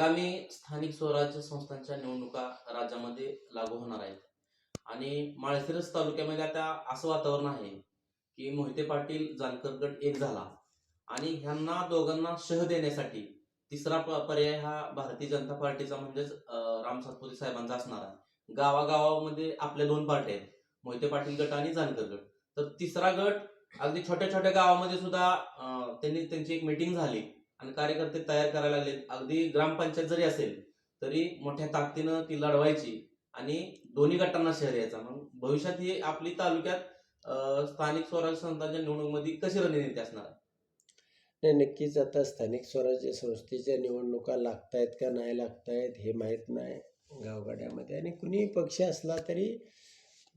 आगामी स्थानिक स्वराज्य संस्थांच्या निवडणुका राज्यामध्ये लागू होणार आहेत. आणि माळशिरस तालुक्यामध्ये आता असं वातावरण आहे की मोहिते पाटील जानकर गट एक झाला. आणि ह्यांना दोघांना शह देण्यासाठी तिसरा प- पर्याय हा भारतीय जनता पार्टीचा म्हणजेच राम सातपुते साहेबांचा असणार आहे. गावागावामध्ये आपल्या दोन पार्ट्या आहेत मोहिते पाटील गट आणि जानकर गट. तर तिसरा गट अगदी छोट्या छोट्या गावामध्ये सुद्धा त्यांनी त्यांची एक मीटिंग झाली. आणि कार्यकर्ते तयार करायला लागले अगदी ग्रामपंचायत जरी असेल तरी मोठ्या ताकदीनं ती लढवायची आणि दोन्ही गटांना शहर यायचा. मग भविष्यात ही आपली तालुक्यात स्थानिक स्वराज्य संस्थांच्या निवडणुकीमध्ये कशी रणनीती असणार? नाही नक्कीच आता स्थानिक स्वराज्य संस्थेच्या निवडणुका लागतायत का नाही लागतायत हे माहीत नाही गावगाड्यामध्ये. आणि कुणी पक्ष असला तरी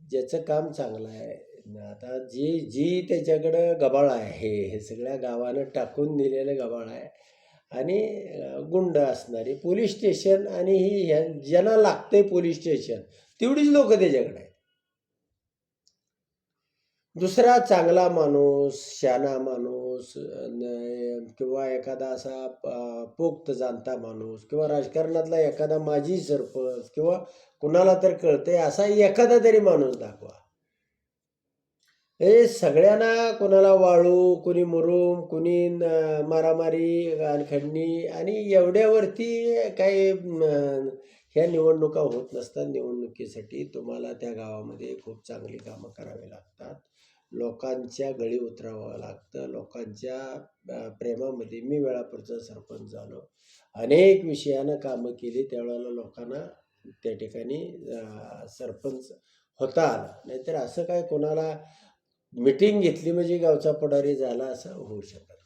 ज्याचं काम चांगलं आहे आता जी जी त्याच्याकडं गबाळ आहे हे सगळ्या गावानं टाकून दिलेलं गबाळ आहे. आणि गुंड असणारी पोलीस स्टेशन आणि ही ह्या ज्यांना लागते पोलीस स्टेशन तेवढीच लोक त्याच्याकडे आहेत. दुसरा चांगला माणूस शाना माणूस किंवा एखादा असा पोक्त जाणता माणूस किंवा राजकारणातला एखादा माजी सरपंच किंवा कुणाला तर कळतंय असा एखादा तरी माणूस दाखव हे सगळ्यांना कोणाला वाळू कुणी मुरुम कुणी मारामारी आणि आणि एवढ्यावरती काही ह्या निवडणुका होत नसतात. निवडणुकीसाठी तुम्हाला त्या गावामध्ये खूप चांगली कामं करावी लागतात. लोकांच्या गळी उतरावं लागतं. लोकांच्या प्रेमामध्ये मी वेळापूरचा सरपंच झालो. अनेक विषयानं कामं केली. त्यावेळेला लोकांना त्या ठिकाणी सरपंच होता आला. नाहीतर असं काय कोणाला मिटिंग घेतली म्हणजे गावचा पुढारी झाला असं होऊ शकत